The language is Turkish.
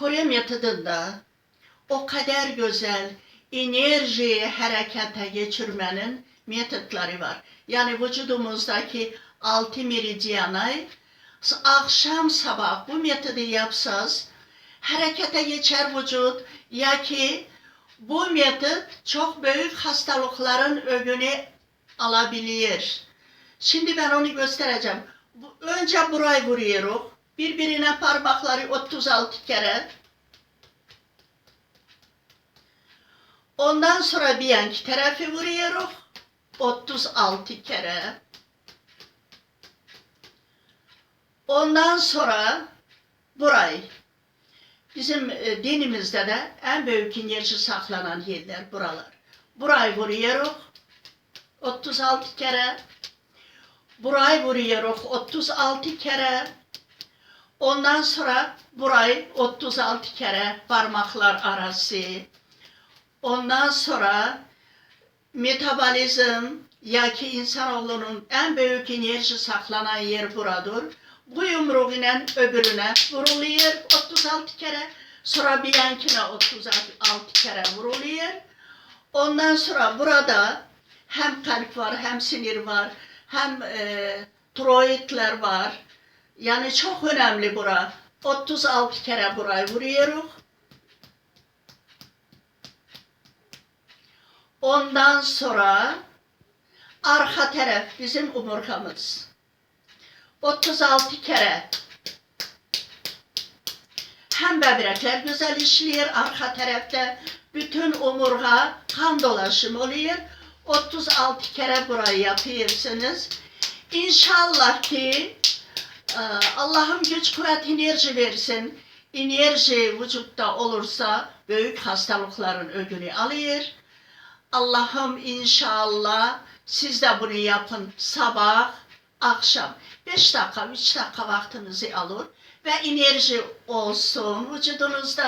Kore metodunda o kadar güzel enerjiyi harekete geçirmenin metotları var. Yani vücudumuzdaki altı meridyana akşam sabah bu metodu yapsanız harekete geçer vücut ya ki bu metot çok büyük hastalıkların önünü alabilir. Şimdi ben onu göstereceğim. Önce burayı vuruyoruz. Birbirine parmakları 36 kere. Ondan sonra bir yanki tarafı vuruyoruz. 36 kere. Ondan sonra burayı. Bizim e, dinimizde de en büyük enerji saklanan yerler buralar. Burayı vuruyoruz. 36 kere. Burayı vuruyoruz 36 kere. Ondan sonra burayı 36 kere parmaklar arası. Ondan sonra metabolizm ya ki insanoğlunun en büyük enerji saklanan yer buradır. Bu yumruk ile öbürüne vuruluyor 36 kere. Sonra bir yankine 36 kere vuruluyor. Ondan sonra burada hem kalp var, hem sinir var, hem e, tiroidler var. Yani çok önemli bura. 36 kere burayı vuruyoruz. Ondan sonra arka taraf bizim omurgamız. 36 kere hem böbrekler güzel işliyor arka tarafta. Bütün omurga kan dolaşımı oluyor. 36 kere burayı yapıyorsunuz. İnşallah ki Allah'ım güç kuvvet enerji versin. Enerji vücutta olursa büyük hastalıkların önünü alıyor. Allah'ım inşallah siz de bunu yapın sabah, akşam. 5 dakika, 3 dakika vaktinizi alın ve enerji olsun vücudunuzda.